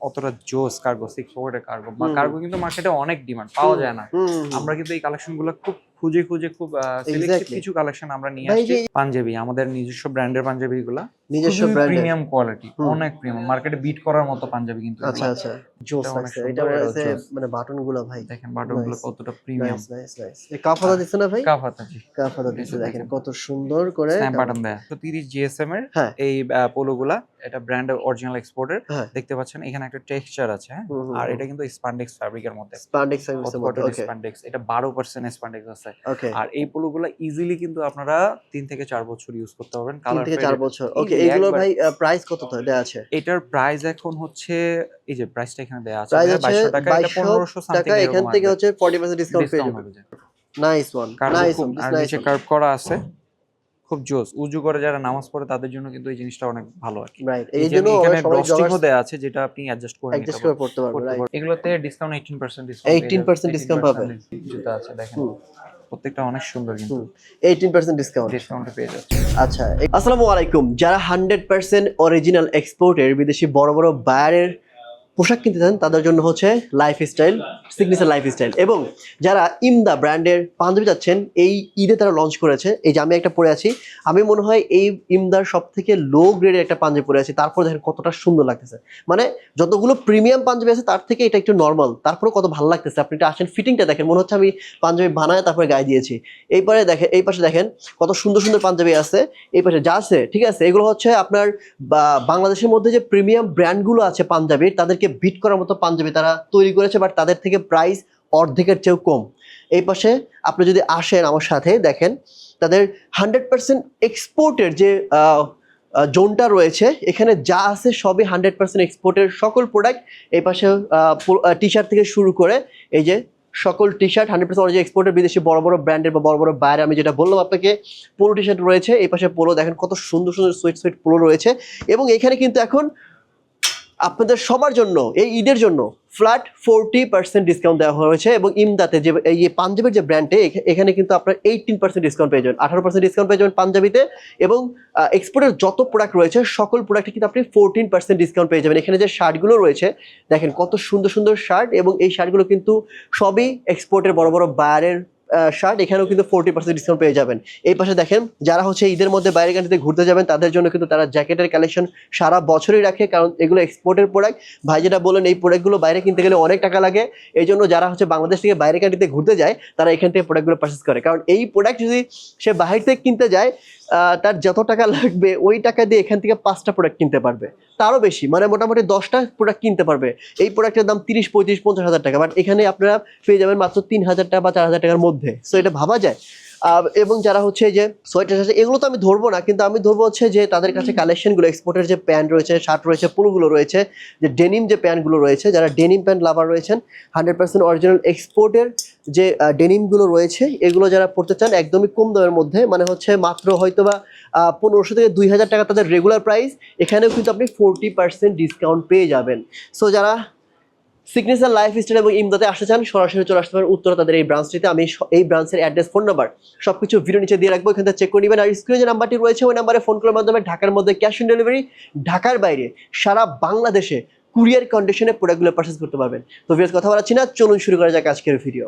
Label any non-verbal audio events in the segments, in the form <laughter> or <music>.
অতটা জোস cargo six পকেটের কার্গো বা কার্গো কিন্তু মার্কেটে অনেক ডিমান্ড পাওয়া যায় না। আমরা কিন্তু এই কালেকশনগুলো খুব খুঁজে খুঁজে খুব কিছু কালেকশন আমরা নিয়ে আসছি পাঞ্জাবি আমাদের নিজস্ব ব্র্যান্ডের পাঞ্জাবি গুলা নিজস্ব প্রিমিয়াম কোয়ালিটি অনেক প্রিমিয়াম মার্কেটে বিট করার মতো পাঞ্জাবি কিন্তু আচ্ছা আচ্ছা। জোস এটা লাগছে। এটা এটা হচ্ছে মানে বাটনগুলো ভাই। দেখেন বাটনগুলো কতটা প্রিমিয়াম নাইস নাইস এই দিচ্ছে না ভাই? কাফ হাতা জি এটা দেখেন। কত সুন্দর করে স্ন্যাপ বাটন দেয়া। তো 30 জিএসএম এর হ্যাঁ। এই পোলো গুলা এটা ব্র্যান্ড অরিজিনাল এক্সপোর্টের। দেখতে পাচ্ছেন এখানে একটা টেক্সচার আছে হ্যাঁ? আর এটা কিন্তু স্পান্ডেক্স ফ্যাব্রিকের মধ্যে। স্পান্ডেক্স সার্ভিসের মধ্যে ওকে স্পান্ডেক্স এটা 12% স্পান্ডেক্স আছে। আর এই পোলোগুলো ইজিলি কিন্তু আপনারা 3 থেকে 4 বছর ইউজ করতে পারবেন। কালার থেকে চার বছর ওকে একবার- ভাই প্রাইস কত তো? দেয়া আছে। এটার প্রাইস এখন হচ্ছে এই যে প্রাইসটা এখানে দেয়া আছে প্রাইস ভাইয়া, হচ্ছে 2200 টাকা এটা 1500 টাকা এখান থেকে হচ্ছে 40% ডিসকাউন্ট পেয়ে ডিসকাউন্ট যাবেন। নাইস ওয়ান নাইস খুব ওয়ান আর নাইস নিচে কার্ভ করা আছে খুব জোস। উজু করে যারা নামাজ পড়ে তাদের জন্য কিন্তু এই জিনিসটা অনেক ভালো আর কি। রাইট এই জন্য এখানে জগার্স দেয়া আছে যেটা আপনি অ্যাডজাস্ট করে নিতে অ্যাডজাস্ট করে পারবেন। পড়তে রাইট। এগুলোতে ডিসকাউন্ট 18% ডিসকাউন্ট 18% discount পাবে। জুতা আছে দেখেন। প্রত্যেকটা অনেক সুন্দর কিন্তু। হুম। 18% ডিসকাউন্ট ডিসকাউন্টে পেয়ে যাচ্ছে। আচ্ছা আসসালামু আলাইকুম। যারা হান্ড্রেড পার্সেন্ট অরিজিনাল এক্সপোর্টের বিদেশি বড় বড় বায়ারের পোশাক কিনতে চান, তাদের জন্য হচ্ছে লাইফস্টাইল সিগনেচার লাইফস্টাইল এবং যারা ইমদা ব্র্যান্ডের পাঞ্জাবি যাচ্ছেন এই ঈদে তারা লঞ্চ করেছে। এই যে আমি একটা পরে আছি, আমি মনে হয় এই ইমদার সব থেকে লো গ্রেডের একটা পাঞ্জাবি পরে আছি। তারপর দেখেন কতটা সুন্দর লাগতেছে। মানে যতগুলো প্রিমিয়াম পাঞ্জাবি আছে, তার থেকে এটা একটু নর্মাল তারপরে কত ভালো লাগতেছে। আপনি এটা আসেন ফিটিংটা দেখেন। মনে হচ্ছে আমি পাঞ্জাবি বানায় তারপরে গায়ে দিয়েছি। এইবারে দেখেন এই পাশে দেখেন কত সুন্দর সুন্দর পাঞ্জাবি আছে। এই পাশে যা আছে, ঠিক আছে? এগুলো হচ্ছে আপনার বাংলাদেশের মধ্যে যে প্রিমিয়াম ব্র্যান্ডগুলো আছে পাঞ্জাবির, তাদেরকে বিট করার মতো পাঞ্জাবি তারা তৈরি করেছে বাট তাদের থেকে প্রাইস অর্ধেকের চেয়েও কম। এই পাশে আপনি যদি আসেন আমার সাথে, দেখেন তাদের হান্ড্রেড পার্সেন্ট এক্সপোর্টের যে জোনটা রয়েছে, এখানে যা আছে সবই হান্ড্রেড পার্সেন্ট এক্সপোর্টের সকল প্রোডাক্ট এই পাশে টি শার্ট থেকে শুরু করে এই যে সকল T shirt hundred percent original এক্সপোর্টের বিদেশি বড় বড় ব্র্যান্ডের বা বড় বড় বাইরে আমি যেটা বললাম আপনাকে পোলো টি শার্ট রয়েছে। এই পাশে পোলো দেখেন কত সুন্দর সুন্দর সুইট সুইট পোলো রয়েছে। এবং এখানে কিন্তু এখন আপনাদের সবার জন্য, এই ঈদের জন্য ফ্ল্যাট ফোরটি পার্সেন্ট ডিসকাউন্ট দেওয়া হয়েছে এবং ইমদাতে যে, এই পাঞ্জাবের যে ব্র্যান্ডে এখানে কিন্তু আপনার এইটিন পার্সেন্ট ডিসকাউন্ট পেয়ে যাবেন, আঠারো পার্সেন্ট ডিসকাউন্ট পেয়ে যাবেন পাঞ্জাবিতে এবং এক্সপোর্টের যত প্রোডাক্ট রয়েছে, সকল প্রোডাক্টে কিন্তু আপনি ফোরটিন পার্সেন্ট ডিসকাউন্ট পেয়ে যাবেন। এখানে যে শার্টগুলো রয়েছে, দেখেন কত সুন্দর সুন্দর শার্ট এবং এই শার্টগুলো কিন্তু সবই এক্সপোর্টের বড় বড় বায়ারের শার্ট এখানেও কিন্তু ফোরটি পার্সেন্ট ডিসকাউন্ট পেয়ে যাবেন। এই পাশে দেখেন, যারা হচ্ছে ঈদের মধ্যে বাইরে কান্ট্রিতে ঘুরতে যাবেন, তাদের জন্য কিন্তু তারা জ্যাকেটের কালেকশন সারা বছরই রাখে, কারণ এগুলো এক্সপোর্টের প্রোডাক্ট ভাই যেটা বলেন এই প্রোডাক্টগুলো বাইরে কিনতে গেলে অনেক টাকা লাগে। এই জন্য যারা হচ্ছে বাংলাদেশ থেকে বাইরে কান্ট্রিতে ঘুরতে যায়, তারা এখান থেকে প্রোডাক্টগুলো পারচেস করে। কারণ এই প্রোডাক্ট যদি সে বাহির থেকে কিনতে যায় তার যত টাকা লাগবে, ওই টাকা দিয়ে এখান থেকে পাঁচটা প্রোডাক্ট কিনতে পারবে। তারও বেশি মানে মোটামুটি দশটা প্রোডাক্ট কিনতে পারবে। এই প্রোডাক্টের দাম তিরিশ, পঁয়ত্রিশ, পঞ্চাশ হাজার টাকা বাট এখানে আপনারা পেয়ে যাবেন মাত্র তিন হাজার টাকা বা চার হাজার টাকার মধ্যে। সো এটা ভাবা যায়। এবং যারা হচ্ছে যে সোয়েটার আছে, এগুলো তো আমি ধরবো না, কিন্তু আমি ধরবো হচ্ছে যে তাদের কাছে কালেকশনগুলো এক্সপোর্টের যে প্যান্ট রয়েছে শার্ট রয়েছে, পুরোগুলো রয়েছে, যে ডেনিম যে প্যান্টগুলো রয়েছে, যারা ডেনিম প্যান্ট লাভার রয়েছেন হান্ড্রেড পার্সেন্ট অরিজিনাল এক্সপোর্টের যে ডেনিমগুলো রয়েছে, এগুলো যারা পড়তে চান, একদমই কম দামের মধ্যে মানে হচ্ছে মাত্র হয়তো বা পনেরোশো থেকে দুই হাজার টাকা তাদের রেগুলার প্রাইস এখানেও কিন্তু আপনি ফোরটি পার্সেন্ট ডিসকাউন্ট পেয়ে যাবেন। সো যারা সিগনেচার লাইফ স্টাইল এবং ইমদাতে আসতে চান, সরাসরি চলে আসতে পারেন উত্তরা তাদের এই ব্রাঞ্চটিতে আমি এই ব্রাঞ্চের অ্যাড্রেস ফোন নাম্বার সবকিছু ভিডিও নিচে দিয়ে রাখব, এখান থেকে চেক করে নেবেন। আর স্ক্রিনে যে নাম্বারটি রয়েছে, ওই নাম্বারে ফোন করার মাধ্যমে ঢাকার মধ্যে ক্যাশ অন ডেলিভারি ঢাকার বাইরে সারা বাংলাদেশে কুরিয়ার কন্ডিশনে প্রোডাক্টগুলো পারচেস করতে পারবেন। তো ভিডিওর কথা বলাচ্ছি না, চলুন শুরু করা যাক আজকের ভিডিও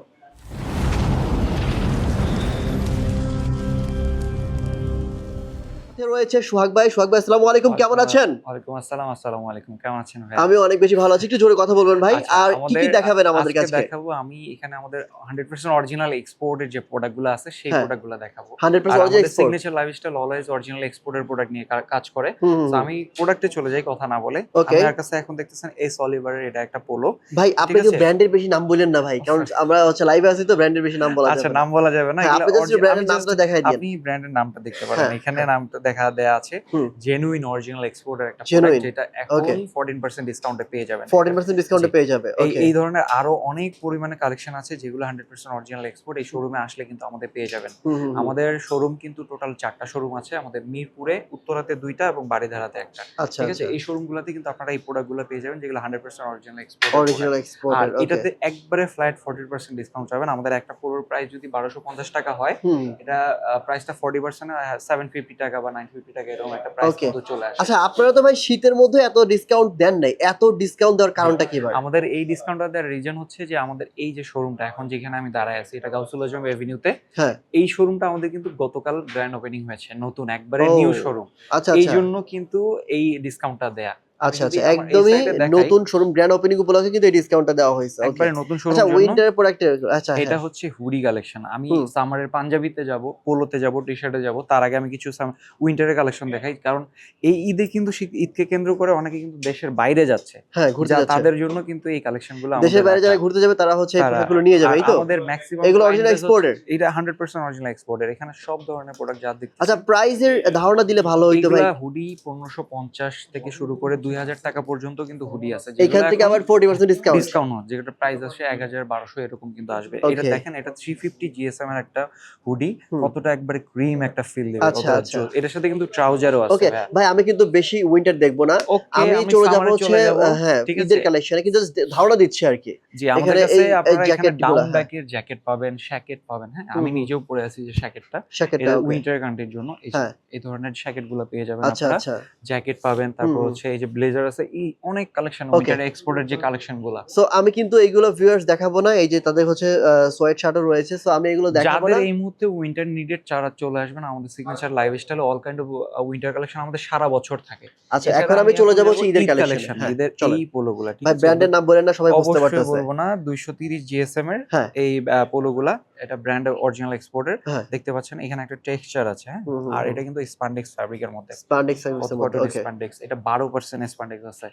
রয়েছে সোহাগ ভাই। সোহাগ ভাই আসসালামু আলাইকুম। কেমন আছেন? ওয়ালাইকুম আসসালাম আসসালামু আলাইকুম। কেমন আছেন ভাই আমি অনেক বেশি ভালো আছি। একটু জোরে কথা বলবেন ভাই। আচ্ছা, আর কি কি দেখাবেন আমাদের কাছে দেখাবো আমি এখানে আমাদের 100% অরিজিনাল এক্সপোর্টের যে প্রোডাক্টগুলো আছে সেই হ্যাঁ। প্রোডাক্টগুলো দেখাবো। আর পার্সেন্ট আমাদের export signature lifestyle always original এক্সপোর্টের প্রোডাক্ট নিয়ে কাজ করে। তো আমি প্রোডাক্টে চলে যাই কথা না বলে. আমার কাছে এখন দেখতেছেন এস অলিভারের এটা একটা পোলো ভাই আপনি তো ব্র্যান্ডের বেশি নাম বললেন না ভাই কারণ <laughs> আমরা হচ্ছে লাইভে আছি তো ব্র্যান্ডের বেশি নাম বলা আচ্ছা যাবে না। নাম বলা যাবে না। হ্যাঁ, আপনি ব্র্যান্ডের নামটা দেখাই দিন। আপনি ব্র্যান্ডের নামটা দেখতে পারেন। হ্যাঁ, এখানে হ্যাঁ। নামটা দেখা দেয়া আছে। জেনুইন অরিজিনাল এক্সপোর্টের একটা প্রোডাক্ট যেটা এখন 14% ডিসকাউন্টে পেয়ে যাবেন। 14% ডিসকাউন্টে পেয়ে যাবে। ওকে এই ধরনের আরও অনেক পরিমাণে কালেকশন আছে যেগুলো 100% অরিজিনাল এক্সপোর্ট এই শোরুমে আসলে কিন্তু আমাদের পেয়ে যাবেন। আমাদের শোরুম কিন্তু টোটাল চারটা শোরুম আছে। আমাদের মিরপুরে উত্তরাতে দুইটা এবং বাড়িধারাতে একটা। আচ্ছা ঠিক আছে? আচ্ছা। এই শোরুমগুলোতে কিন্তু আপনারা এই প্রোডাক্টগুলো পেয়ে যাবেন যেগুলো 100% অরিজিনাল এক্সপোর্ট অরিজিনাল আর এটাতে একবারে ফ্ল্যাট 40% ডিসকাউন্ট পাবেন। আমাদের একটা পুরো প্রাইস যদি 1250 টাকা হয় এটা প্রাইসটা 40% 750 টাকা বা নাইন ফিফটি টাকা এরকম একটা প্রাইস কিন্তু চলে আসে। আচ্ছা আপনারা তো ভাই শীতের মধ্যে এত ডিসকাউন্ট দেন নাই এত ডিসকাউন্ট দেওয়ার কারণটা কি ভাই? আমাদের এই ডিসকাউন্টটা দেওয়ার রিজন হচ্ছে যে আমাদের এই যে শোরুমটা এখন যেখানে আমি দাঁড়ায় আছি এটা গাউসুল আজম এভিনিউতে হ্যাঁ। এই শোরুমটা আমাদের কিন্তু গতকাল গ্র্যান্ড ওপেনিং হয়েছে নতুন একবারে নিউ শোরুম আচ্ছা এই আচ্ছা। জন্য কিন্তু এই ডিসকাউন্টটা দেয়া। আচ্ছা আচ্ছা একদমই নতুন শোরুম গ্র্যান্ড ওপেনিং উপলক্ষে কিন্তু এই ডিসকাউন্টটা দেওয়া হয়েছে। একবারে নতুন শোরুম আচ্ছা প্রোডাক্ট আচ্ছা এটা হ্যাঁ। হচ্ছে হুডি কালেকশন আমি সামারের পাঞ্জাবিতে যাব পোলোতে যাব টি শার্টে যাব তার আগে আমি কিছু উইন্টারের কালেকশন দেখাই। কারণ এই ঈদে কিন্তু ঈদকে কেন্দ্র করে অনেকে কিন্তু দেশের বাইরে যাচ্ছে। হ্যাঁ ঘুরতে যাচ্ছে। তাদের জন্য কিন্তু এই কালেকশনগুলো দেশের বাইরে যারা ঘুরতে যাবে তারা হচ্ছে পোশাকগুলো নিয়ে যাবে এই তো? আমাদের ম্যাক্সিমাম এগুলো অরিজিনাল এক্সপোর্টের এটা 100% অরিজিনাল এক্সপোর্টের এখানে সব ধরনের প্রোডাক্ট যা দেখতে আচ্ছা প্রাইসের ধারণা দিলে ভালো হইতো ভাই। এগুলা হুডি 1550 থেকে শুরু করে 2000 টাকা পর্যন্ত কিন্তু হুডি আছে। এখান থেকে আবার 40% ডিসকাউন্ট ডিসকাউন্ট হয় যেটা প্রাইস আসে 1200 এরকম কিন্তু আসবে। এটা দেখেন এটা 350 জিএসএম এর একটা হুডি কতটা একবারে ক্রিম একটা ফিল দেবে আচ্ছা, আচ্ছা। এটার সাথে কিন্তু ট্রাউজারও আছে ওকে ভাই আমি কিন্তু বেশি উইন্টার দেখব না। আমি চলে যাব হচ্ছে হ্যাঁ ঈদের কালেকশনে কিন্তু ধারণা দিচ্ছি আর কি। জি আমাদের কাছে আপনারা এখানে ডাউন। ব্যাকের জ্যাকেট পাবেন শ্যাকেট পাবেন হ্যাঁ। আমি। নিজেও পরে আছি যে শ্যাকেটটা এটা উইন্টার কান্ট্রির জন্য। এই হ্যাঁ। ধরনের শ্যাকেটগুলো পেয়ে যাবেন আচ্ছা আপনারা। আচ্ছা। জ্যাকেট পাবেন তারপর হচ্ছে এই যে ব্লেজার আছে এই অনেক কালেকশন. উইন্টার এক্সপোর্টের যে কালেকশনগুলা সো আমি কিন্তু এইগুলো ভিউয়ার্স দেখাবো না এই যে তাদের হচ্ছে সোয়েট শার্টও রয়েছে সো আমি এগুলো দেখাবো যাদের না এই মুহূর্তে উইন্টার নিডেড চারা চলে আসবেন আমাদের সিগনেচার লাইফ স্টাইলে all kind of winter collection আমাদের সারা বছর থাকে। আচ্ছা এখন আমি চলে যাব হচ্ছে ঈদের কালেকশন ঈদের এই পোলোগুলা ঠিক ভাই আছে? ব্র্যান্ডের নাম বলেন না সবাই বুঝতে পারতেছে। বলব না 230 জিএসএম এর হ্যাঁ। এই পোলোগুলা। এটা ব্র্যান্ড অরিজিনাল এক্সপোর্টের। দেখতে পাচ্ছেন এখানে একটা টেক্সচার আছে হ্যাঁ? আর এটা কিন্তু স্পান্ডেক্স ফ্যাব্রিকের মধ্যে। স্পান্ডেক্স স্পান্ডেক্স এটা 12% স্পান্ডেক্স আছে।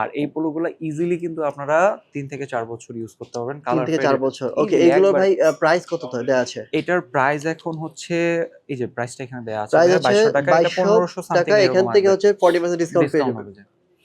আর এই পোলোগুলা ইজিলি কিন্তু আপনারা 3 থেকে 4 বছর ইউজ করতে পারবেন কালার থেকে চার বছর। ওকে একবার। ভাই প্রাইস কত তো দেওয়া আছে? এটার প্রাইস এখন হচ্ছে এই যে প্রাইসটা এখানে দেয়া আছে প্রাইস 2200 টাকা এটা 2200 1500 টাকা এখান থেকে হচ্ছে 40% ডিসকাউন্ট পেয়ে যাবেন।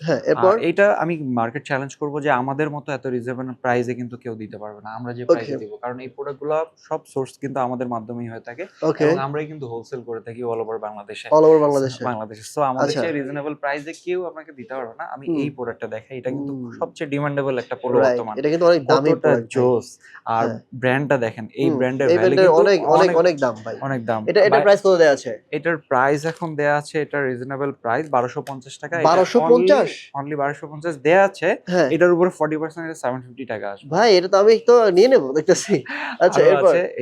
হ্যাঁ এরপর? এটা আমি মার্কেট চ্যালেঞ্জ করব যে আমাদের মতো এত রিজনেবল প্রাইসে কিন্তু কেউ দিতে পারবে না। আমরা যে প্রাইসে দিব কারণ এই প্রোডাক্টগুলো সব সোর্স কিন্তু আমাদের মাধ্যমেই হয়ে থাকে। এবং আমরাই কিন্তু হোলসেল করে থাকি অল ওভার বাংলাদেশে। অল ওভার বাংলাদেশে। বাংলাদেশে। সো আমাদের আচ্ছা। রিজনেবল প্রাইসে কেউ আপনাকে দিতে পারবে না। আমি এই প্রোডাক্টটা দেখাই। এটা কিন্তু সবচেয়ে ডিমান্ডেবল একটা রাইট বর্তমানে। এটা কিন্তু অনেক দামি জোস। আর। ব্র্যান্ডটা দেখেন এই ব্র্যান্ডের ভ্যালু অনেক অনেক অনেক দাম ভাই। অনেক দাম। এটা এটার প্রাইস কত দেওয়া আছে? এটার প্রাইস এখন দেয়া আছে এটা রিজনেবল প্রাইস 1250 টাকা। 1250? অনলি 1250 দেয়া আছে হ্যাঁ। এটার উপরে 40% এটা 750 টাকা আসবে। ভাই এটা তো আমি তো নিয়ে নেব দেখতেছি। আচ্ছা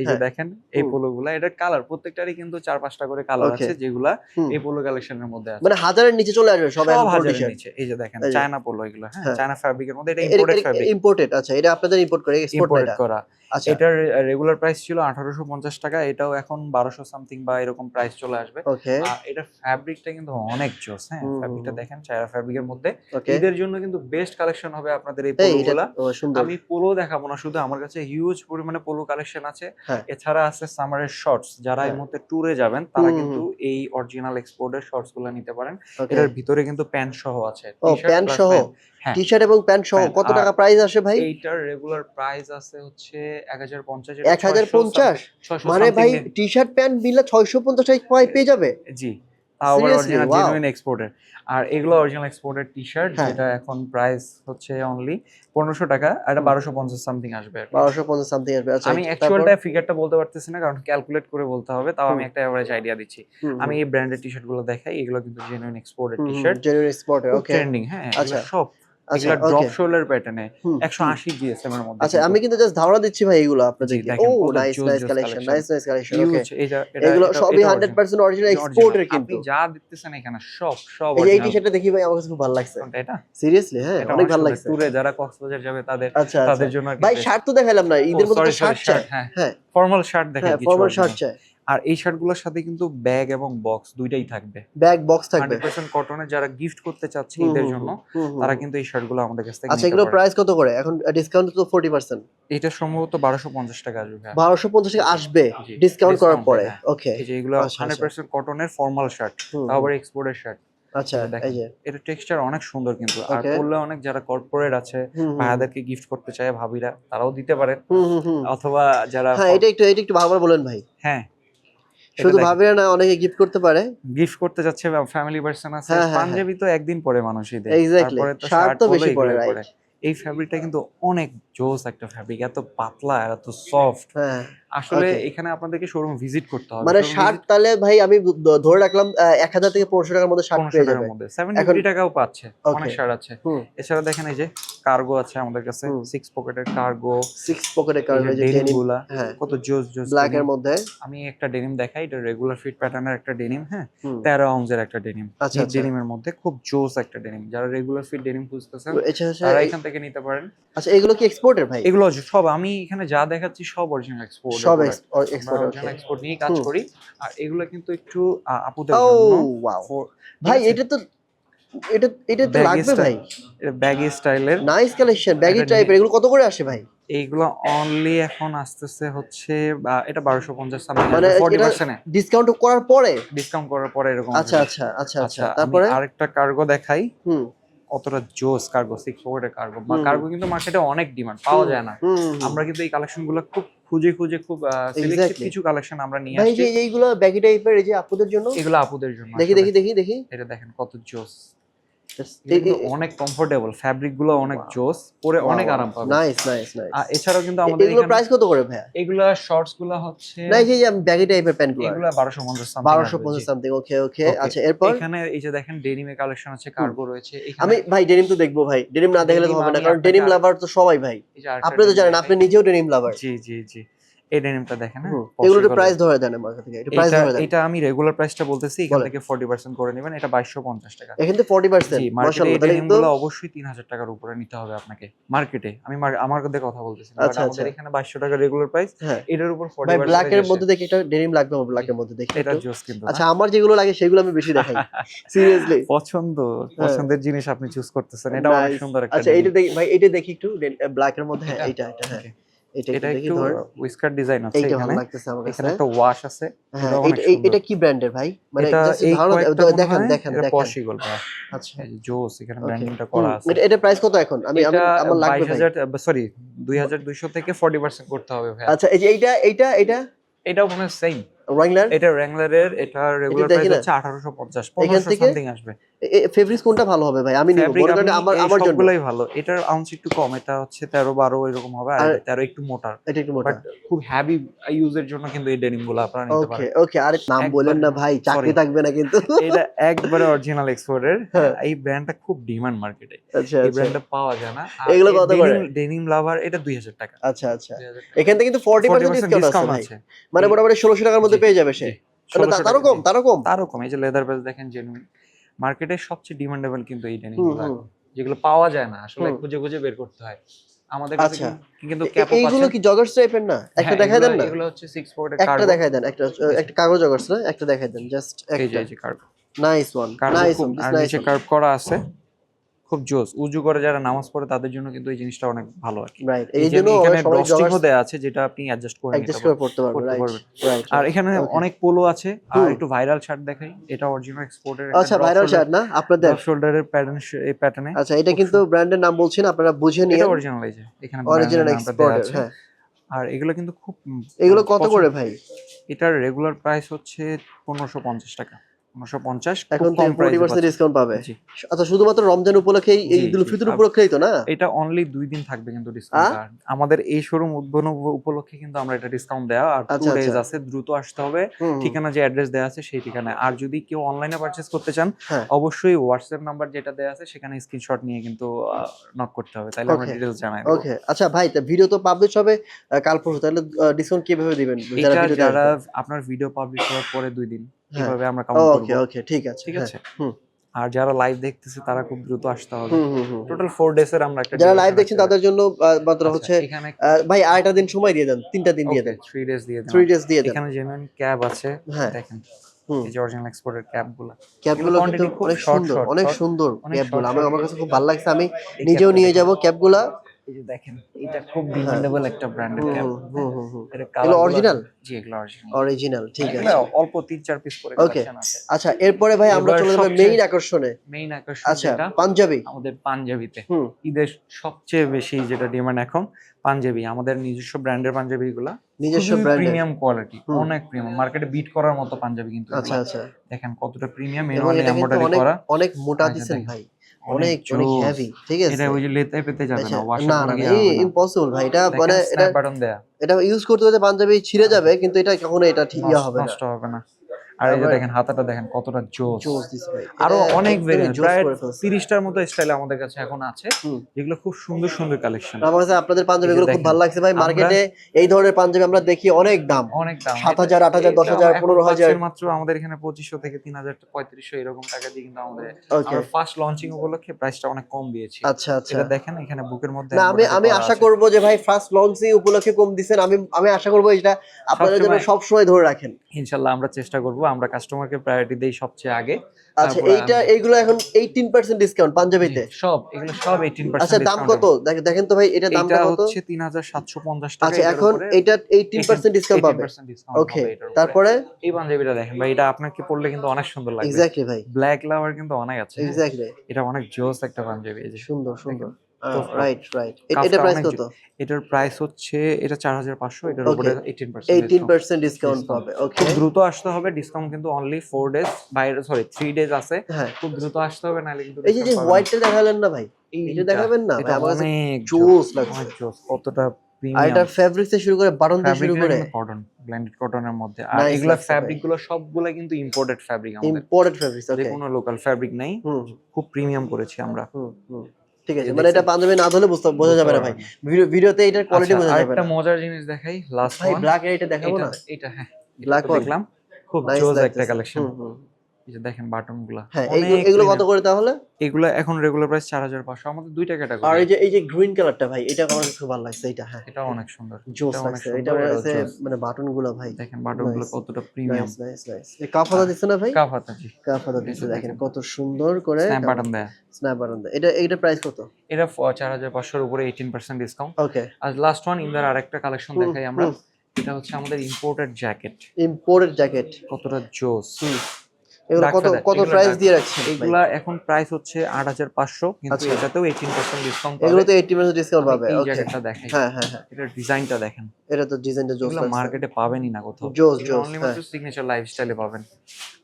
এই যে হ্যাঁ। দেখেন এই। পোলোগুলা এটার কালার প্রত্যেকটারই কিন্তু চার পাঁচটা করে কালার আছে যেগুলা এই পোলো কালেকশনের মধ্যে আছে। মানে হাজারের নিচে চলে আসবে সব হাজারের নিচে এই যে দেখেন চায়না পোলো এগুলো হ্যাঁ। চায়না ফ্যাব্রিকের মধ্যে এটা ইম্পোর্টেড ফ্যাব্রিক ইম্পোর্টেড আচ্ছা এটা আপনাদের ইম্পোর্ট করে এক্সপোর্ট করা। আচ্ছা। এটার রেগুলার প্রাইস ছিল 1850 টাকা এটাও এখন 1200 সামথিং বা এরকম প্রাইস চলে আসবে। আর এটার ফ্যাব্রিকটা কিন্তু অনেক জোস হ্যাঁ ফ্যাব্রিকটা দেখেন চায়না ফ্যাব্রিকের মধ্যে ওকে ঈদের জন্য কিন্তু বেস্ট কালেকশন হবে আপনাদের এই পোলোগুলা। আমি পোলো দেখাবো না শুধু আমার কাছে হিউজ পরিমাণে পোলো কালেকশন আছে। হ্যাঁ। এছাড়া আছে সামারের শর্টস যারা এই হ্যাঁ। মুহূর্তে ট্যুরে যাবেন তারা কিন্তু এই অরিজিনাল এক্সপোর্টের শর্টসগুলো নিতে পারেন। এটার ভিতরে কিন্তু প্যান্ট সহ আছে। ও প্যান্ট সহ? হ্যাঁ। টি শার্ট এবং প্যান্ট সহ? কত টাকা প্রাইস আসে ভাই? এইটার রেগুলার প্রাইস আছে হচ্ছে এক হাজার পঞ্চাশ এক হাজার পঞ্চাশ? মানে ভাই টি শার্ট প্যান্ট মিলে ছয়শো পঞ্চাশ টাকা পেয়ে যাবে? জি। তাও আবার অরিজিনাল জেনুইন এক্সপোর্টের আর এগুলো অরিজিনাল এক্সপোর্টের টি শার্ট। যেটা এখন প্রাইস হচ্ছে অনলি পনেরোশো টাকা এটা বারোশো পঞ্চাশ সামথিং আসবে বারোশো পঞ্চাশ সামথিং আসবে। আচ্ছা আমি? অ্যাকচুয়ালটা ফিগারটা বলতে পারতেছি না কারণ ক্যালকুলেট করে বলতে হবে তাও আমি একটা অ্যাভারেজ আইডিয়া দিচ্ছি। আমি এই ব্র্যান্ডের টি শার্টগুলো দেখাই এগুলো কিন্তু জেনুইন এক্সপোর্টের টি শার্ট জেনুইন এক্সপোর্টের ট্রেন্ডিং হ্যাঁ আচ্ছা, সব আচ্ছা ড্রপ শোল্ডার প্যাটার্নে জিএসএম এর মধ্যে আচ্ছা আমি কিন্তু জাস্ট ধারণা দিচ্ছি ভাই এগুলো আপনাদেরকে ও nice nice collection nice nice collection okay huge এটা এটা এগুলো সবই এটা হান্ড্রেড original। পার্সেন্ট অরিজিনাল এটা এক্সপোর্টের কিন্তু। যা দেখতেছেন এখানে সব সব এই এই টি-শার্টটা দেখি ভাই আমার কাছে খুব ভালো লাগছে। এটা? সিরিয়াসলি হ্যাঁ অনেক ভালো লাগছে। ট্যুরে যারা কক্সবাজার যাবে তাদের আচ্ছা আচ্ছা। তাদের জন্য ভাই শার্ট তো দেখাইলাম না ঈদের মধ্যে তো sorry, শার্ট হ্যাঁ। হ্যাঁ। ফর্মাল শার্ট হ্যাঁ কিছু ফরমাল শার্ট চাই। আর এই শার্টগুলোর সাথে কিন্তু ব্যাগ এবং বক্স দুইটাই থাকবে। ব্যাগ বক্স থাকবে। হান্ড্রেড পার্সেন্ট কটনের যারা গিফট করতে চাচ্ছে ঈদের জন্য তারা কিন্তু এই শার্টগুলো আমাদের কাছ থেকে আচ্ছা এগুলো প্রাইস কত করে? এখন ডিসকাউন্ট তো ফোর্টি পার্সেন্ট এটা সম্ভবত বারোশো পঞ্চাশ টাকা আসবে ভাইয়া। বারোশো পঞ্চাশ টাকা আসবে? ডিসকাউন্ট করার পরে? হ্যাঁ। ওকে এই যে এগুলো আচ্ছা, হান্ড্রেড পার্সেন্ট কটনের ফর্মাল শার্ট আবার এক্সপোর্টের শার্ট আচ্ছা এই যে। এটা টেক্সচার অনেক সুন্দর কিন্তু। আর. পরলে অনেক যারা কর্পোরেট আছে ভাইয়াদেরকে গিফট করতে চায় ভাবিরা তারাও দিতে পারেন। হুম। অথবা যারা হ্যাঁ এটা একটু এটা একটু ভাবার বলেন ভাই। হ্যাঁ শুধু ভাবে না অনেকে গিফট করতে পারে। গিফট করতে যাচ্ছে ফ্যামিলি পার্সন আছে হ্যাঁ, হ্যাঁ, পাঞ্জাবি তো একদিন পরে মানুষই ঈদে এক্স্যাক্টলি তারপরে তো শার্ট তো বেশি পরে। এই ফ্যাব্রিকটা কিন্তু অনেক জোস একটা ফ্যাব্রিক এত পাতলা এত সফট হ্যাঁ। আসলে এখানে আপনাদেরকে শোরুম ভিজিট করতে হবে। মানে Showroom শার্ট তাহলে ভাই আমি ধরে রাখলাম এক হাজার থেকে পনেরোশো টাকার মধ্যে শার্ট পেয়ে যাবে। মধ্যে। সেভেন এখন- ফিফটি টাকাও পাচ্ছে। অনেক শার্ট আছে। এছাড়া দেখেন এই যে কার্গো আছে আমাদের কাছে। হুম। সিক্স পকেটের কার্গো সিক্স পকেটে কারণে যে ডেনিম ডেনিম হ্যাঁ। কত জোস জোস ব্ল্যাক এর মধ্যে। আমি একটা ডেনিম দেখাই এটা রেগুলার ফিট প্যাটার্নের একটা ডেনিম হ্যাঁ? হুম। তেরো আউন্সের একটা ডেনিম আচ্ছা, আচ্ছা। ডেনিমের মধ্যে খুব জোস একটা ডেনিম যারা রেগুলার ফিট ডেনিম খুঁজতেছেন তারা এখান থেকে নিতে পারেন। আচ্ছা এগুলো কি এক্সপোর্টের ভাই? এগুলো সব আমি এখানে যা দেখাচ্ছি সব অরিজিনাল এক্সপোর্ট সব এক্সপোর্ট এক্সপোর্ট নিয়ে কাজ করি। আর এগুলো কিন্তু একটু আপুদের জন্য। ওয়াও ভাই এটা তো এটা এটা তো লাগবে ভাই। এটা ব্যাগি স্টাইলের নাইস কালেকশন ব্যাগি টাইপের এগুলো কত করে আসে ভাই? এইগুলো অনলি এখন আসতেছে হচ্ছে এটা বারোশো পঞ্চাশ মানে ডিসকাউন্ট করার পরে? ডিসকাউন্ট করার পরে এরকম আচ্ছা আচ্ছা আচ্ছা আচ্ছা আচ্ছা তারপরে? আরেকটা কার্গো দেখাই। হুম। কতটা জোস কার্গো সিক্স পকেটের কার্গো কার্গো কিন্তু মার্কেটে অনেক ডিমান্ড পাওয়া যায় না। আমরা কিন্তু এই কালেকশনগুলো খুব খুঁজে খুঁজে খুব সিলেক্টেড কিছু কালেকশন আমরা নিয়ে আসছি। যে এইগুলো ব্যাগি টাইপের এই যে আপুদের জন্য? এগুলো আপুদের জন্য দেখি দেখি দেখি দেখি। এটা দেখেন কত জোস। অনেক কমফোর্টেবল ফ্যাব্রিকগুলো অনেক জোস পরে অনেক আরাম পাবে। নাইস নাইস নাইস আর এছাড়াও কিন্তু আমাদের এগুলো প্রাইস কত করে ভাইয়া? এগুলা শর্টসগুলা হচ্ছে না এই যে ব্যাগি টাইপের প্যান্টগুলো। এগুলা বারোশো পঞ্চাশ বারোশো পঞ্চাশ সামথিং ওকে ওকে আচ্ছা এরপর? এখানে এই যে দেখেন ডেনিমে কালেকশন আছে কার্গো রয়েছে আমি ভাই ডেনিম তো দেখব ভাই ডেনিম না দেখলে তো হবে না কারণ ডেনিম লাভার তো সবাই ভাই। আপনি তো জানেন আপনি নিজেও ডেনিম লাভার জি জি জি। এই ডেনিমটা দেখেন হ্যাঁ, এগুলোর প্রাইস ধরে দেন আমার থেকে একটু প্রাইস ধরে দেন। এটা আমি রেগুলার প্রাইসটা বলতেছি এখান থেকে 40% করে নেবেন এটা 2250 টাকা। এখান থেকে ফর্টি পার্সেন্ট জি মার্কেটে এই তাহলে ডেনিমগুলো অবশ্যই 3000 টাকার উপরে নিতে হবে আপনাকে মার্কেটে আমি আমার কথা কথা বলতেছি না আচ্ছা, আমাদের আচ্ছা। এখানে 2200 টাকা রেগুলার প্রাইস হ্যাঁ। এটার উপর 40% ভাই ব্ল্যাক এর মধ্যে দেখি এটা ডেনিম লাগবে আমার ব্ল্যাক এর মধ্যে দেখি এটা জোস কিন্তু আচ্ছা আমার যেগুলো লাগে সেগুলো আমি বেশি দেখাই <laughs> সিরিয়াসলি পছন্দ পছন্দের জিনিস আপনি চুজ করতেছেন এটা অনেক সুন্দর একটা আচ্ছা। এইটা দেখি ভাই এটা দেখি একটু ব্ল্যাক এর মধ্যে হ্যাঁ এটা? এটা হ্যাঁ. এটা এটা একটু উইস্কার ডিজাইন আছে ভালো লাগতেছে আমার কাছে। এখানে একটা ওয়াশ আছে। হ্যাঁ এটাও এটা কি ব্র্যান্ডের ভাই? মানে ধারণা দেখান মনে দেখেন হয় দেখেন আচ্ছা। জোস এখানে ব্র্যান্ডিংটা করা আছে। এটা প্রাইস কত এখন? আমি আমার লাগবে ভাই। সরি 2200 থেকে 40% করতে হবে ভাই। আচ্ছা এই যে এইটা এইটা এটা এটাও মনে হয় সেম এটা এটা রেগুলার প্রাইস হচ্ছে 1850 1500 সামথিং আসবে। ফেব্রিক্স কোনটা ভালো হবে ভাই? আমি নিব। ফ্যাব্রিক বড় কারণে আমার আমার জন্য। সবগুলাই ভালো। এটার আউন্স একটু কম এটা হচ্ছে 13 12 এরকম হবে আর আর- 13 একটু মোটা। এটা একটু মোটা। বাট খুব হেভি ইউজের জন্য কিন্তু এই ডেনিমগুলো আপনারা নিতে পারেন। ওকে আরে নাম বলেন না ভাই চাকরি থাকবে না কিন্তু। এটা একবারে অরিজিনাল এক্সপোর্টের হ্যাঁ। এই ব্র্যান্ডটা খুব ডিমান্ড মার্কেটে আচ্ছা এই আচ্ছা। ব্র্যান্ডটা পাওয়া যায় না। এগুলো কত করে? ডেনিম লাভার এটা 2000 টাকা। আচ্ছা আচ্ছা। এখান থেকে কিন্তু ফর্টি 40% ডিসকাউন্ট আছে মানে মোটামুটি ষোলোশো টাকার মধ্যে পেয়ে যাবে সে। জি, 1600 তা- তারও কম তারও কম। তারও কম এই যে লেদার বেস দেখেন জেনুইন মার্কেটের সবচেয়ে ডিমান্ডেবল কিন্তু এই ডেনিম। যেগুলো পাওয়া যায় না আসলে খুঁজে খুঁজে বের করতে হয়। আমাদের কাছে আচ্ছা। কিন্তু- ক্যাপও এইগুলো কি জগার্স টাইপের না? একটা দেখাই দেন না? এগুলো হচ্ছে 6 পকেটের একটা দেখাই দেন একটা একটা কাগজ জগার্স না? একটা দেখাই দেন জাস্ট একটা। এই যে cargo nice one nice one nice curve করা আছে। খুব জোস উজু করে যারা নামাজ পড়ে তাদের জন্য কিন্তু এই জিনিসটা অনেক ভালো আর কি। রাইট এই জন্য এখানে দেয়া আছে যেটা আপনি অ্যাডজাস্ট করে নিতে পারবেন রাইট আর এখানে অনেক পোলো আছে আর একটু ভাইরাল শার্ট দেখাই। এটা অরিজিনাল এক্সপোর্টের আচ্ছা ভাইরাল শার্ট না? আপনাদের? শোল্ডারের প্যাটার্ন এই প্যাটার্নে আচ্ছা এটা কিন্তু ব্র্যান্ডের নাম বলছেন আপনারা বুঝে নিয়ে এটা অরিজিনাল এই যে এখানে অরিজিনাল এক্সপোর্টের আছে। হ্যাঁ। আর এগুলো কিন্তু খুব এগুলো কত করে ভাই? এটার রেগুলার প্রাইস হচ্ছে পনেরোশো পঞ্চাশ টাকা। এখন ডিসকাউন্ট পাবে। আচ্ছা শুধুমাত্র রমজান উপলক্ষেই এই ঈদুল ফিতর আর- উপলক্ষেই তো না? এটা অনলি দুই দিন থাকবে কিন্তু ডিসকাউন্ট আমাদের এই শোরুম উদ্বোধন উপলক্ষে কিন্তু আমরা এটা ডিসকাউন্ট দেওয়া আর টু আচ্ছা, ডেজ আচ্ছা। আছে দ্রুত আসতে হবে। হুম, হুম। ঠিকানা যে অ্যাড্রেস দেওয়া আছে সেই ঠিকানায়। আর যদি কেউ অনলাইনে করতে চান হ্যাঁ। অবশ্যই হোয়াটসঅ্যাপ নাম্বার যেটা দেওয়া আছে সেখানে স্ক্রিনশট নিয়ে কিন্তু নক করতে হবে। তাহলে আমরা জানাই ওকে আচ্ছা ভাই ভিডিও তো পাবলিশ হবে কাল পরশু। তাহলে ডিসকাউন্ট কীভাবে দিবেন? যারা যারা আপনার ভিডিও পাবলিশ করার পরে দুই দিন। হ্যাঁ। কীভাবে আমরা কাউন্ট করব। ওকে ঠিক আছে ঠিক হ্যাঁ। আছে? হুম। আর যারা লাইভ দেখতেছে তারা খুব দ্রুত আসতে হবে। টোটাল ফোর ডেজ এর আমরা একটা যারা লাইভ দেখছেন তাদের জন্য মাত্র হচ্ছে আচ্ছা, আহ, ভাই আরেকটা দিন সময় দিয়ে দেন তিনটা দিন দিয়ে দেন। থ্রি ডেজ দিয়ে দেন। থ্রি ডেজ দিয়ে দেন। এখানে জেনুইন ক্যাব আছে। হ্যাঁ। দেখেন এই যে অরিজিনাল এক্সপোর্টের ক্যাপগুলো এগুলো কিন্তু অনেক সুন্দর অনেক সুন্দর ক্যাপগুলো আমার আমার কাছে খুব ভালো লাগছে আমি নিজেও নিয়ে। যাব ক্যাপগুলা এই যে দেখেন এটা খুব ডিমান্ডেবল একটা ব্র্যান্ডেড। এটা এগুলো original? জি এগুলো অরিজিনাল অরিজিনাল ঠিক আছে। অল্প তিন চার পিস করে আছে। আচ্ছা এরপরে ভাই আমরা চলে যাব মেইন আকর্ষণে। মেইন আকর্ষণ আচ্ছা পাঞ্জাবি। আমাদের পাঞ্জাবিতে। ঈদের সবচেয়ে বেশি যেটা ডিমান্ড এখন পাঞ্জাবি। আমাদের নিজস্ব ব্র্যান্ডের পাঞ্জাবি গুলা নিজস্ব ব্র্যান্ডের প্রিমিয়াম কোয়ালিটি। অনেক প্রিমিয়াম মার্কেটে বিট করার মতো পাঞ্জাবি কিন্তু আচ্ছা আচ্ছা। দেখেন কতটা প্রিমিয়াম এটা কিন্তু এমব্রয়ডারি অনেক করা। অনেক মোটা আচ্ছা, দিছেন ভাই। অনেক অনেক হেভি ঠিক আছে? এটা ওই যে লেতে পেতে যাবে আচ্ছা, না ওয়াশ না না ইম্পসিবল ভাই এটা মানে এটা বাটন দেয়া। এটা ইউজ করতে করতে পাঞ্জাবি ছিঁড়ে যাবে কিন্তু এটা কখনো এটা ঠিক ইয়ে হবে না। নষ্ট হবে না। আর এই যে দেখেন হাতাটা দেখেন কতটা জোস। আরও অনেক ভেরিয়েন্ট প্রায় করে ফেলছে। তিরিশটার মতো স্টাইল আমাদের কাছে এখন আছে যেগুলো খুব সুন্দর সুন্দর কালেকশন আমার কাছে আপনাদের পাঞ্জাবিগুলো খুব ভালো লাগছে ভাই। মার্কেটে এই ধরনের পাঞ্জাবি আমরা দেখি অনেক দাম। অনেক দাম। সাত হাজার আট হাজার দশ এটা হাজার এখন পনেরো হাজার। পাচ্ছেন মাত্র আমাদের এখানে পঁচিশশো থেকে তিন হাজার পঁয়ত্রিশশো এরকম টাকা দিয়ে কিন্তু আমাদের আমরা ফার্স্ট লঞ্চিং উপলক্ষে প্রাইসটা অনেক কম দিয়েছি। আচ্ছা আচ্ছা। এটা দেখেন এখানে বুকের মধ্যে না আমি আমি আশা। করব যে ভাই ফার্স্ট লঞ্চিং উপলক্ষে কম দিছেন। আমি আমি আশা করব এটা আপনাদের জন্য সবসময়- সব সময় ধরে রাখেন। ইনশাল্লাহ আমরা চেষ্টা করব। আমরা কাস্টমারকে প্রায়োরিটি দেই সবচেয়ে আগে। আচ্ছা তারপরে এইটা এইগুলো এখন 18% ডিসকাউন্ট পাঞ্জাবিতে? সব এগুলো সব 18% আচ্ছা দাম কত? দেখেন- তো ভাই এটা দামটা এটা হচ্ছে 3750 টাকা আচ্ছা এখন এটা 18% ডিসকাউন্ট পাবে। 18% discount ওকে তারপরে? এই পাঞ্জাবিটা দেখেন ভাই এটা আপনাকে পরলে কিন্তু অনেক সুন্দর লাগবে। এক্স্যাক্টলি ভাই। ব্ল্যাক লাভার কিন্তু অনেক আছে এক্স্যাক্টলি এটা অনেক জোস একটা পাঞ্জাবি এই যে। সুন্দর সুন্দর। রাইট রাইট এটা প্রাইস কত? এটার প্রাইস হচ্ছে এটা 4500 এটার উপরে 18% 18% ডিসকাউন্ট। পাবে ওকে দ্রুত আসতে হবে ডিসকাউন্ট কিন্তু অনলি 4 ডেজ বাইরে সরি 3 ডেজ আছে। হ্যাঁ। খুব দ্রুত আসতে হবে নাহলে কিন্তু এই যে। হোয়াইটটা দেখালেন না ভাই? এটা দেখাবেন না? এটা ভাই, আমার কাছে জোস লাগছে। জোস কতটা আর এটা ফেব্রিক থেকে শুরু করে বাটন থেকে শুরু করে। কটন ব্লেন্ডেড কটনের মধ্যে। আর এগুলা ফ্যাব্রিকগুলো সবগুলা কিন্তু ইম্পোর্টেড ফ্যাব্রিক আমাদের। ইম্পোর্টেড ফেব্রিক্স ওকে কোনো লোকাল ফ্যাব্রিক নাই। খুব প্রিমিয়াম করেছি আমরা। হুম হুম। ঠিক আছে মানে এটা পাঞ্জাবি না ধরলে বুঝতে বোঝা যাবে না ভাই। ভিডিও ভিডিওতে এটার কোয়ালিটি আচ্ছা, বোঝা যাবে না। মজার জিনিস দেখাই লাস্ট ভাই ব্ল্যাক এটা দেখাবো না? এটা হ্যাঁ one? দেখলাম। খুব জোস একটা কালেকশন যে দেখেন বাটনগুলা। হ্যাঁ এগুলো কত করে তাহলে? এগুলো এখন রেগুলার প্রাইস চার হাজার পাঁচশো। আমাদের দুইটা আর ক্যাটাগরি এই যে এই যে গ্রিন কালারটা ভাই এটা আমার খুব ভালো লাগছে এটা হ্যাঁ। এটাও অনেক সুন্দর। জোস লাগছে এটা জোস। মানে বাটনগুলো ভাই। দেখেন বাটনগুলো কতটা প্রিমিয়াম নাইস নাইস না ভাই? কাপ হাতা জি দিচ্ছে এটা দেখেন। কত সুন্দর করে স্ন্যাপ বাটন দেয়া। স্ন্যাপ বাটন এটা এটা প্রাইস কত? এটা চার হাজার পাঁচশোর উপরে এইটিন পার্সেন্ট ডিসকাউন্ট ওকে আর লাস্ট ওয়ান ইন্দার আরেকটা কালেকশন দেখাই আমরা। এটা হচ্ছে আমাদের ইম্পোর্টেড জ্যাকেট ইম্পোর্টেড জ্যাকেট কতটা জোস। এগুলো কত কত প্রাইস দিয়ে রাখছেন? এগুলা এখন প্রাইস হচ্ছে কিন্তু আচ্ছা। এটাতেও এগুলো তো 80% ডিসকাউন্ট পাবে এই জ্যাকেটটা দেখাই হ্যাঁ হ্যাঁ হ্যাঁ। ডিজাইনটা দেখেন। এটা তো ডিজাইনটা জোস এগুলো মার্কেটে পাবেনই না কোথাও। জোস জোস অনলি মাত্র সিগনেচার লাইফস্টাইলে পাবেন।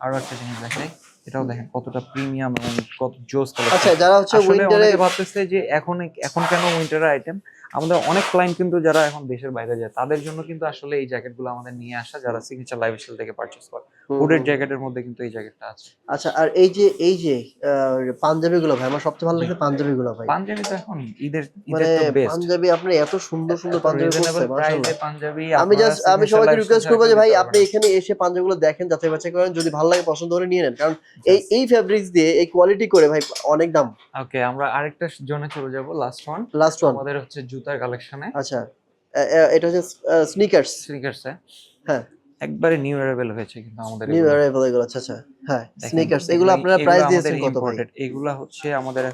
আরও একটা জিনিস দেখাই এটাও দেখেন কতটা প্রিমিয়াম এবং কত জোস আচ্ছা যারা হচ্ছে উইন্টারে ভাবতেছে যে এখন এখন কেন উইন্টার আইটেম আমাদের অনেক ক্লায়েন্ট কিন্তু যারা এখন দেশের বাইরে যায় তাদের জন্য কিন্তু আসলে এই জ্যাকেটগুলো আমাদের নিয়ে আসা যারা সিগনেচার লাইফস্টাইল থেকে পারচেজ করে হুডের জ্যাকেটের মধ্যে কিন্তু এই জ্যাকেটটা আছে। আচ্ছা আর এই যে এই যে পাঞ্জাবি গুলো ভাই আমার সবচেয়ে ভালো লাগছে পাঞ্জাবি গুলো ভাই। পাঞ্জাবি তো এখন ঈদের মানে ঈদের তো বেস্ট পাঞ্জাবি আপনি এত সুন্দর সুন্দর পাঞ্জাবি করছে মাশাআল্লাহ। পাঞ্জাবি আমি জাস্ট আমি সবাইকে রিকোয়েস্ট করব যে ভাই আপনি এখানে এসে পাঞ্জাবিগুলো দেখেন যাচাই বাছাই করেন যদি ভালো লাগে পছন্দ করে নিয়ে নেন। কারণ এই এই ফ্যাব্রিক্স দিয়ে এই কোয়ালিটি করে ভাই অনেক দাম। ওকে আমরা আরেকটা জোনে চলে যাব লাস্ট ওয়ান লাস্ট ওয়ান আমাদের হচ্ছে জুতার কালেকশনে আচ্ছা এটা হচ্ছে স্নিকার্স স্নিকার্সে হ্যাঁ। একবারে নিউ অ্যারাইভেল হয়েছে কিন্তু আমাদের নিউ। অ্যারাইভাল এগুলো আচ্ছা আচ্ছা। হ্যাঁ স্নিকার্স এগুলো আপনারা প্রাইস দিয়েছেন কত ভাই। এগুলা হচ্ছে আমাদের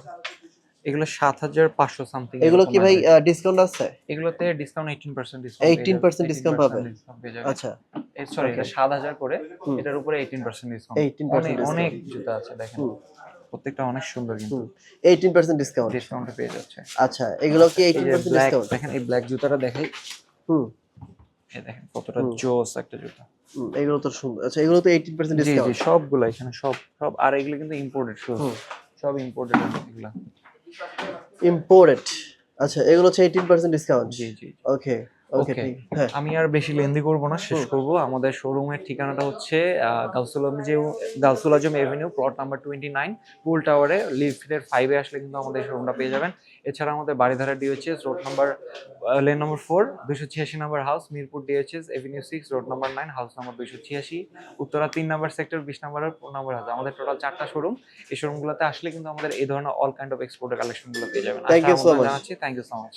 এগুলো সাত হাজার পাঁচশো সামথিং এগুলো কি ভাই ডিসকাউন্ট আছে? এগুলোতে discount eighteen percent discount 18% discount পাবে? আচ্ছা। সরি এটা Okay. সাত হাজার করে এটার উপরে এইটিন পার্সেন্ট ডিসকাউন্ট 18% অনেক জুতা আছে দেখেন। প্রত্যেকটা অনেক সুন্দর কিন্তু। হুম। এইটিন পার্সেন্ট ডিসকাউন্ট ডিসকাউন্টে পেয়ে যাচ্ছে। আচ্ছা এগুলো কি এই এইটিন যে পার্সেন্ট ব্ল্যাক ডিসকাউন্ট দেখেন এই ব্ল্যাক জুতাটা দেখাই। হুম। এই দেখেন কতটা। জোস একটা জুতা। এগুলো তো সুন্দর। আচ্ছা এগুলো তো এইটিন পার্সেন্ট জি জি ডিসকাউন্ট সবগুলো এখানে সব সব আর এগুলো কিন্তু ইম্পোর্টেড শুজ সব ইম্পোর্টেড এগুলো। ইম্পোর্টেড আচ্ছা এগুলো হচ্ছে এইটিন পার্সেন্ট ডিসকাউন্ট জি জি ওকে ওকে হ্যাঁ। আমি আর বেশি লেন্দি করব না শেষ করব। আমাদের শোরুমের ঠিকানাটা হচ্ছে Gausul Azam Gausul Azam avenue plot number twenty nine pool টাওয়ারে লিফটের ফাইভে আসলে কিন্তু আমাদের শোরুমটা পেয়ে যাবেন। এছাড়া আমাদের Baridhara DOHS road number lane number four দুশো ছিয়াশি number house Mirpur DOHS avenue six road number nine house number দুশো ছিয়াশি উত্তরা তিন নাম্বার সেক্টর বিশ নাম্বার নাম্বার হাউস আমাদের টোটাল চারটা শোরুম এই শোরুমগুলোতে আসলে কিন্তু আমাদের এই ধরনের অল কাইন্ড অফ এক্সপোর্টের কালেকশনগুলো পেয়ে যাবেন. Thank you so much